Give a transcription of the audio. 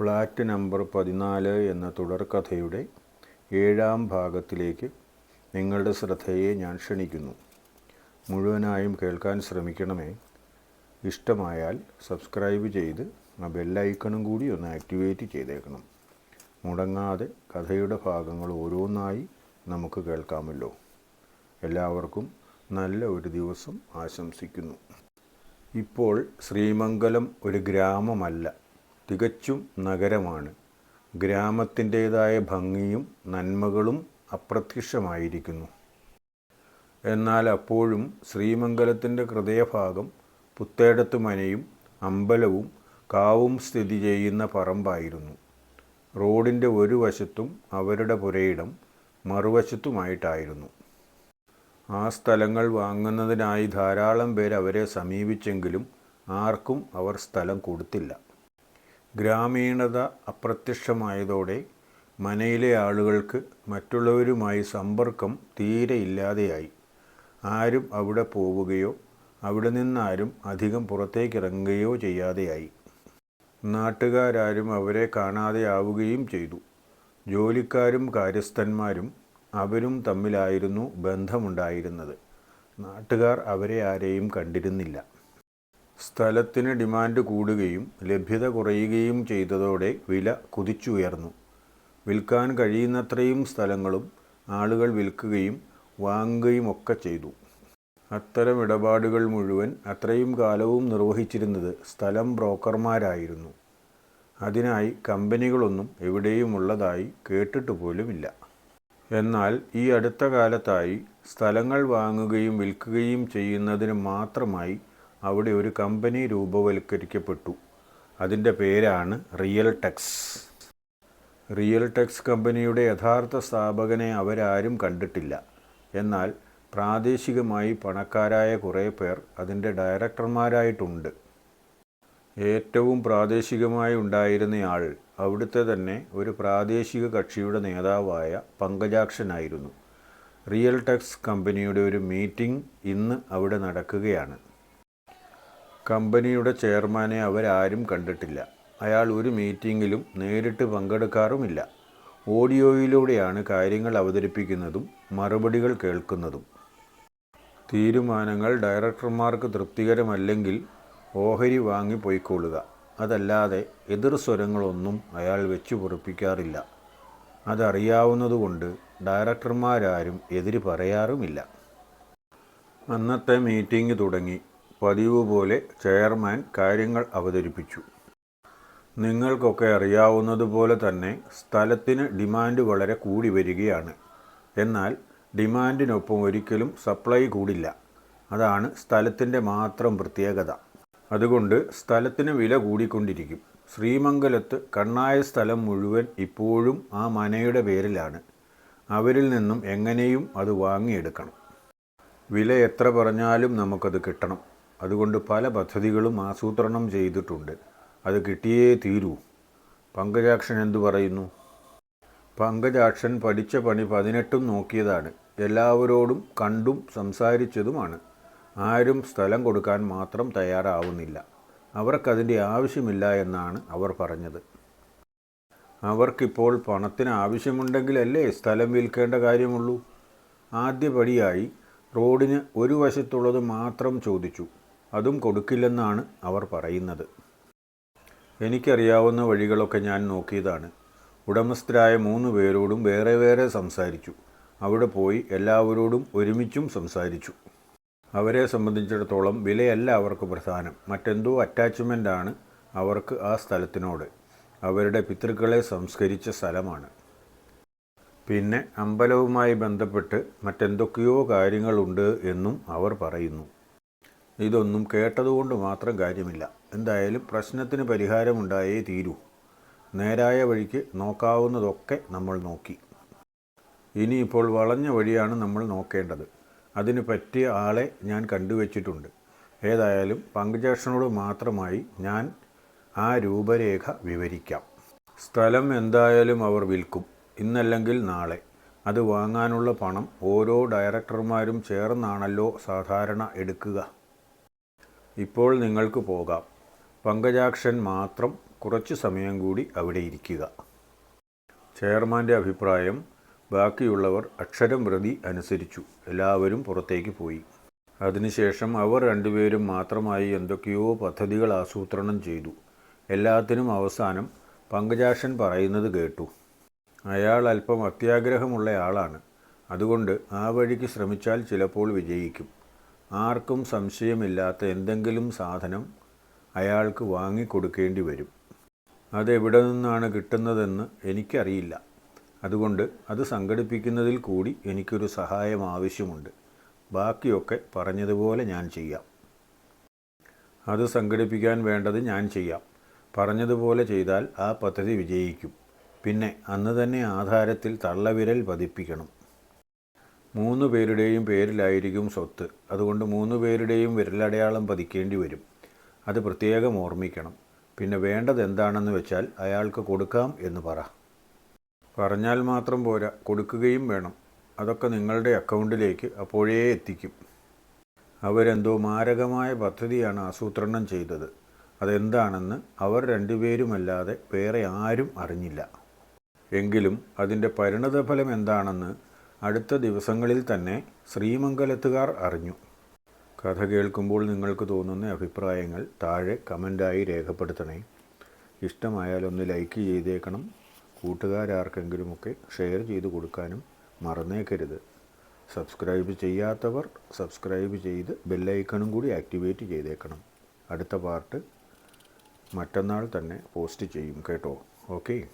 Flat number പതിനാല് എന്ന തുടർക്കഥയുടെ ഏഴാം ഭാഗത്തിലേക്ക് നിങ്ങളുടെ ശ്രദ്ധയെ ഞാൻ ക്ഷണിക്കുന്നു. മുഴുവനായും കേൾക്കാൻ ശ്രമിക്കണമേ. ഇഷ്ടമായാൽ സബ്സ്ക്രൈബ് ചെയ്ത് ആ ബെല്ലൈക്കണും കൂടി ഒന്ന് ആക്ടിവേറ്റ് ചെയ്തേക്കണം. മുടങ്ങാതെ കഥയുടെ ഭാഗങ്ങൾ ഓരോന്നായി നമുക്ക് കേൾക്കാമല്ലോ. എല്ലാവർക്കും നല്ല ഒരു ദിവസം ആശംസിക്കുന്നു. ഇപ്പോൾ ശ്രീമംഗലം ഒരു ഗ്രാമമല്ല. തികച്ചും നഗരമാണ്. ഗ്രാമത്തിന്റേതായ ഭംഗിയും നന്മകളും അപ്രത്യക്ഷമായിരിക്കുന്നു. എന്നാൽ അപ്പോഴും ശ്രീമംഗലത്തിന്റെ ഹൃദയഭാഗം പുത്തേടത്ത് മനയും അമ്പലവും കാവും സ്ഥിതി ചെയ്യുന്ന പറമ്പായിരുന്നു. റോഡിന്റെ ഒരു വശത്തും അവരുടെ പുരയിടം മറുവശത്തുമായിട്ടായിരുന്നു. ആ സ്ഥലങ്ങൾ വാങ്ങുന്നതിനായി ധാരാളം പേർ അവരെ സമീപിച്ചെങ്കിലും ആർക്കും അവർ സ്ഥലം കൊടുത്തില്ല. ഗ്രാമീണത അപ്രത്യക്ഷമായതോടെ മനയിലെ ആളുകൾക്ക് മറ്റുള്ളവരുമായി സമ്പർക്കം തീരെ ഇല്ലാതെയായി. ആരും അവിടെ പോവുകയോ അവിടെ നിന്നാരും അധികം പുറത്തേക്കിറങ്ങുകയോ ചെയ്യാതെയായി. നാട്ടുകാരും അവരെ കാണാതെ ആവുകയും ചെയ്തു. ജോലിക്കാരും കാര്യസ്ഥന്മാരും അവരും തമ്മിലായിരുന്നു ബന്ധമുണ്ടായിരുന്നത്. നാട്ടുകാർ അവരെ ആരെയും കണ്ടിരുന്നില്ല. സ്ഥലത്തിന് ഡിമാൻഡ് കൂടുകയും ലഭ്യത കുറയുകയും ചെയ്തതോടെ വില കുതിച്ചുയർന്നു. വിൽക്കാൻ കഴിയുന്നത്രയും സ്ഥലങ്ങളും ആളുകൾ വിൽക്കുകയും വാങ്ങുകയും ഒക്കെ ചെയ്തു. അത്തരം ഇടപാടുകൾ മുഴുവൻ അത്രയും കാലവും നിർവഹിച്ചിരുന്നത് സ്ഥലം ബ്രോക്കർമാരായിരുന്നു. അതിനായി കമ്പനികളൊന്നും എവിടെയും ഉള്ളതായി കേട്ടിട്ട് പോലുമില്ല. എന്നാൽ ഈ അടുത്ത കാലത്തായി സ്ഥലങ്ങൾ വാങ്ങുകയും വിൽക്കുകയും ചെയ്യുന്നതിന് മാത്രമായി അവിടെ ഒരു കമ്പനി രൂപവൽക്കരിക്കപ്പെട്ടു. അതിന്റെ പേരാണ് റിയൽ ടെക്സ്. റിയൽ ടെക്സ് കമ്പനിയുടെ യഥാർത്ഥ സ്ഥാപകനെ അവരാരും കണ്ടിട്ടില്ല. എന്നാൽ പ്രാദേശികമായി പണക്കാരായ കുറേ പേർ അതിന്റെ ഡയറക്ടർമാരായിട്ടുണ്ട്. ഏറ്റവും പ്രാദേശികമായി ഉണ്ടായിരുന്നയാൾ അവിടുത്തെ തന്നെ ഒരു പ്രാദേശിക കക്ഷിയുടെ നേതാവായ പങ്കജാക്ഷനായിരുന്നു റിയൽ ടെക്സ് കമ്പനിയുടെ ഒരു മീറ്റിംഗ് ഇന്ന് അവിടെ നടക്കുകയാണ്. കമ്പനിയുടെ ചെയർമാനെ അവരാരും കണ്ടിട്ടില്ല. അയാൾ ഒരു മീറ്റിങ്ങിലും നേരിട്ട് പങ്കെടുക്കാറുമില്ല. ഓഡിയോയിലൂടെയാണ് കാര്യങ്ങൾ അവതരിപ്പിക്കുന്നതും മറുപടികൾ കേൾക്കുന്നതും. തീരുമാനങ്ങൾ ഡയറക്ടർമാർക്ക് തൃപ്തികരമല്ലെങ്കിൽ ഓഹരി വാങ്ങി പൊയ്ക്കൊള്ളുക. അതല്ലാതെ എതിർ സ്വരങ്ങളൊന്നും അയാൾ വെച്ചു പൊറപ്പിക്കാറില്ല. അതറിയാവുന്നതുകൊണ്ട് ഡയറക്ടർമാരാരും എതിര് പറയാറുമില്ല. അന്നത്തെ മീറ്റിംഗ് തുടങ്ങി. പതിവ് പോലെ ചെയർമാൻ കാര്യങ്ങൾ അവതരിപ്പിച്ചു. നിങ്ങൾക്കൊക്കെ അറിയാവുന്നതുപോലെ തന്നെ സ്ഥലത്തിന് ഡിമാൻഡ് വളരെ കൂടി വരികയാണ്. എന്നാൽ ഡിമാൻഡിനൊപ്പം ഒരിക്കലും സപ്ലൈ കൂടില്ല. അതാണ് സ്ഥലത്തിന്റെ മാത്രം പ്രത്യേകത. അതുകൊണ്ട് സ്ഥലത്തിന് വില കൂടിക്കൊണ്ടിരിക്കും. ശ്രീമംഗലത്ത് കണ്ണായ സ്ഥലം മുഴുവൻ ഇപ്പോഴും ആ മനയുടെ പേരിലാണ്. അവരിൽ നിന്നും എങ്ങനെയും അത് വാങ്ങിയെടുക്കണം. വില എത്ര പറഞ്ഞാലും നമുക്കത് കിട്ടണം. അതുകൊണ്ട് പല പദ്ധതികളും ആസൂത്രണം ചെയ്തിട്ടുണ്ട്. അത് കിട്ടിയേ തീരൂ. പങ്കജാക്ഷൻ എന്തു പറയുന്നു? പങ്കജാക്ഷൻ പഠിച്ച പണി പതിനെട്ടും നോക്കിയതാണ്. എല്ലാവരോടും കണ്ടും സംസാരിച്ചതുമാണ്. ആരും സ്ഥലം കൊടുക്കാൻ മാത്രം തയ്യാറാവുന്നില്ല. അവർക്കതിന്റെ ആവശ്യമില്ല എന്നാണ് അവർ പറഞ്ഞത്. അവർക്കിപ്പോൾ പണത്തിന് ആവശ്യമുണ്ടെങ്കിലല്ലേ സ്ഥലം വിൽക്കേണ്ട കാര്യമുള്ളൂ? ആദ്യപടിയായി റോഡിന് ഒരു വശത്തുള്ളത് മാത്രം ചോദിച്ചു. അതും കൊടുക്കില്ലെന്നാണ് അവർ പറയുന്നത്. എനിക്കറിയാവുന്ന വഴികളൊക്കെ ഞാൻ നോക്കിയതാണ്. ഉടമസ്ഥരായ മൂന്ന് പേരോടും വേറെ വേറെ സംസാരിച്ചു. അവിടെ പോയി എല്ലാവരോടും ഒരുമിച്ചും സംസാരിച്ചു. അവരെ സംബന്ധിച്ചിടത്തോളം വിലയല്ല അവർക്ക് പ്രധാനം. മറ്റെന്തോ അറ്റാച്ച്മെന്റാണ് അവർക്ക് ആ സ്ഥലത്തിനോട്. അവരുടെ പിതൃക്കളെ സംസ്കരിച്ച സ്ഥലമാണ്. പിന്നെ അമ്പലവുമായി ബന്ധപ്പെട്ട് മറ്റെന്തൊക്കെയോ കാര്യങ്ങളുണ്ട് എന്നും അവർ പറയുന്നു. ഇതൊന്നും കേട്ടതുകൊണ്ട് മാത്രം കാര്യമില്ല. എന്തായാലും പ്രശ്നത്തിന് പരിഹാരമുണ്ടായേ തീരൂ. നേരായ വഴിക്ക് നോക്കാവുന്നതൊക്കെ നമ്മൾ നോക്കി. ഇനിയിപ്പോൾ വളഞ്ഞ വഴിയാണ് നമ്മൾ നോക്കേണ്ടത്. അതിന് പറ്റിയ ആളെ ഞാൻ കണ്ടുവച്ചിട്ടുണ്ട്. ഏതായാലും പങ്കുചേഷനോട് മാത്രമായി ഞാൻ ആ രൂപരേഖ വിവരിക്കാം. സ്ഥലം എന്തായാലും അവർ വിൽക്കും. ഇന്നല്ലെങ്കിൽ നാളെ. അത് വാങ്ങാനുള്ള പണം ഓരോ ഡയറക്ടർമാരും ചേർന്നാണല്ലോ സാധാരണ എടുക്കുക. ഇപ്പോൾ നിങ്ങൾക്ക് പോകാം. പങ്കജാക്ഷൻ മാത്രം കുറച്ചു സമയം കൂടി അവിടെ ഇരിക്കുക. ചെയർമാന്റെ അഭിപ്രായം ബാക്കിയുള്ളവർ അക്ഷരം പ്രതി അനുസരിച്ചു. എല്ലാവരും പുറത്തേക്ക് പോയി. അതിനുശേഷം അവർ രണ്ടുപേരും മാത്രമായി എന്തൊക്കെയോ പദ്ധതികൾ ആസൂത്രണം ചെയ്തു. എല്ലാത്തിനും അവസാനം പങ്കജാക്ഷൻ പറയുന്നത് കേട്ടു. അയാൾ അല്പം അത്യാഗ്രഹമുള്ള ആളാണ്. അതുകൊണ്ട് ആ വഴിക്ക് ശ്രമിച്ചാൽ ചിലപ്പോൾ വിജയിക്കും. ആർക്കും സംശയമില്ലാത്ത എന്തെങ്കിലും സാധനം അയാൾക്ക് വാങ്ങിക്കൊടുക്കേണ്ടി വരും. അതെവിടെ നിന്നാണ് കിട്ടുന്നതെന്ന് എനിക്കറിയില്ല. അതുകൊണ്ട് അത് സംഘടിപ്പിക്കുന്നതിൽ കൂടി എനിക്കൊരു സഹായം ആവശ്യമുണ്ട്. ബാക്കിയൊക്കെ പറഞ്ഞതുപോലെ ഞാൻ ചെയ്യാം. അത് സംഘടിപ്പിക്കാൻ വേണ്ടത് ഞാൻ ചെയ്യാം. പറഞ്ഞതുപോലെ ചെയ്താൽ ആ പദ്ധതി വിജയിക്കും. പിന്നെ അന്ന് തന്നെ ആധാരത്തിൽ തള്ളവിരൽ പതിപ്പിക്കണം. മൂന്ന് പേരുടെയും പേരിലായിരിക്കും സ്വത്ത്. അതുകൊണ്ട് മൂന്ന് പേരുടെയും വിരലടയാളം പതിക്കേണ്ടി വരും. അത് പ്രത്യേകം ഓർമ്മിക്കണം. പിന്നെ വേണ്ടത് എന്താണെന്ന് വെച്ചാൽ അയാൾക്ക് കൊടുക്കാം എന്ന് പറ. പറഞ്ഞാൽ മാത്രം പോരാ. കൊടുക്കുകയും വേണം. അതൊക്കെ നിങ്ങളുടെ അക്കൗണ്ടിലേക്ക് അപ്പോഴേ എത്തിക്കും. അവരെന്തോ മാരകമായ പദ്ധതിയാണ് ആസൂത്രണം ചെയ്തത്. അതെന്താണെന്ന് അവർ രണ്ടുപേരുമല്ലാതെ വേറെ ആരും അറിഞ്ഞില്ല. എങ്കിലും അതിന്റെ പരിണതഫലം എന്താണെന്ന് അടുത്ത ദിവസങ്ങളിൽ തന്നെ ശ്രീമംഗലത്തുകാർ അറിഞ്ഞു. കഥ കേൾക്കുമ്പോൾ നിങ്ങൾക്ക് തോന്നുന്ന അഭിപ്രായങ്ങൾ താഴെ കമന്റായി രേഖപ്പെടുത്തണേ. ഇഷ്ടമായാൽ ഒന്ന് ലൈക്ക് ചെയ്തേക്കണം. കൂട്ടുകാരാർക്കെങ്കിലുമൊക്കെ ഷെയർ ചെയ്ത് കൊടുക്കാനും മറന്നേക്കരുത്. സബ്സ്ക്രൈബ് ചെയ്യാത്തവർ സബ്സ്ക്രൈബ് ചെയ്ത് ബെല്ലൈക്കണും കൂടി ആക്ടിവേറ്റ് ചെയ്തേക്കണം. അടുത്ത പാർട്ട് മറ്റന്നാൾ തന്നെ പോസ്റ്റ് ചെയ്യും കേട്ടോ. ഓക്കേ.